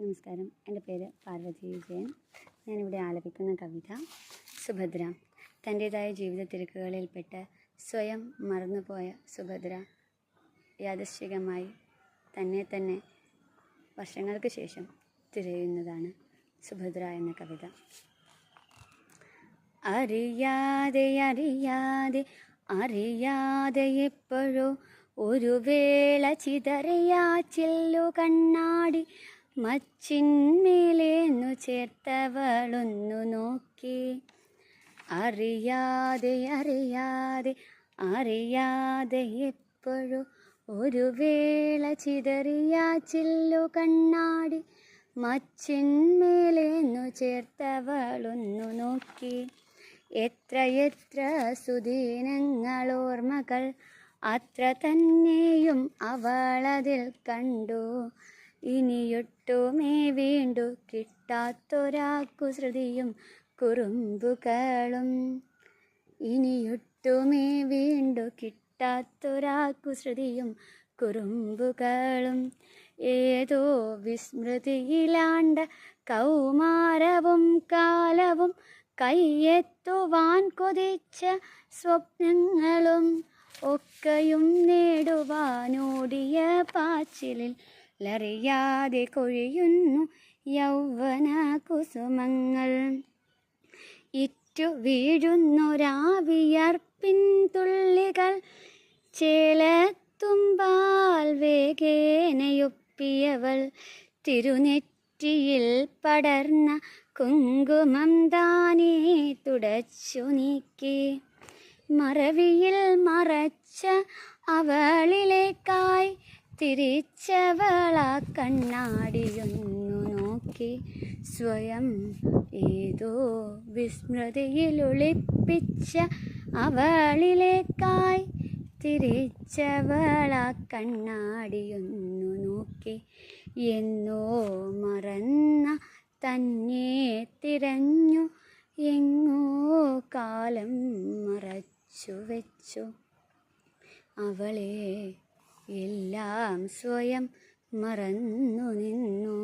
നമസ്കാരം. എന്റെ പേര് പാർവതി വിജയൻ. ഞാനിവിടെ ആലപിക്കുന്ന കവിത സുഭദ്ര. തന്റേതായ ജീവിത തിരക്കുകളിൽപ്പെട്ട് സ്വയം മറന്നുപോയ സുഭദ്ര യാദൃശ്ചികമായി തന്നെ തന്നെ വർഷങ്ങൾക്ക് ശേഷം തിരയുന്നതാണ് സുഭദ്ര എന്ന കവിത. അറിയാതെ അറിയാതെ അറിയാതെ എപ്പോഴോ ഒരു വേള ചിതറിയാ ചില്ലു കണ്ണാടി മച്ചിന്മേലേന്നു ചേർത്തവളൊന്നു നോക്കി. അറിയാതെ അറിയാതെ അറിയാതെ എപ്പോഴും ഒരു വേള ചിതറിയാ ചില്ലു കണ്ണാടി മച്ചിന്മേലേന്നു ചേർത്തവളൊന്നു നോക്കി. എത്ര എത്ര സുദീനങ്ങളോർമ്മകൾ അത്ര തന്നെയും അവളതിൽ കണ്ടു. ഇനിയൊട്ടുമേ വീണ്ടു കിട്ടാത്തൊരാക്കു ശ്രുതിയും കുറുമ്പുകളും. ഇനിയൊട്ടുമേ വീണ്ടു കിട്ടാത്തൊരാക്കു ശ്രുതിയും കുറുമ്പുകളും. ഏതോ വിസ്മൃതിയിലാണ്ട കൗമാരവും കാലവും കയ്യെത്തുവാൻ കൊതിച്ച സ്വപ്നങ്ങളും ഒക്കെയും നേടുവാനോടിയ പാച്ചിലിൽ ലറിയാതെ കൊഴിയുന്നു യൗവന കുസുമങ്ങൾ. ഇറ്റു വീഴുന്നൊരാവിയർപ്പിൻ തുള്ളികൾ ചേലത്തുമ്പാൽ വേഗേനയൊപ്പിയവൾ. തിരുനെറ്റിയിൽ പടർന്ന കുങ്കുമം താനേ തുടച്ചു നീക്കി. മറവിയിൽ മറച്ച അവളിലേക്കായി തിരിച്ചവള കണ്ണാടിയൊന്നു നോക്കി. സ്വയം ഏതോ വിസ്മൃതിയിലൊളിപ്പിച്ച അവളിലേക്കായി തിരിച്ചവള കണ്ണാടിയൊന്നു നോക്കി. എന്നോ മറന്ന തന്നെ തിരഞ്ഞു എങ്ങോ കാലം മറച്ചു വെച്ചു അവളെ എല്ലാം സ്വയം മറന്നു നിന്നു.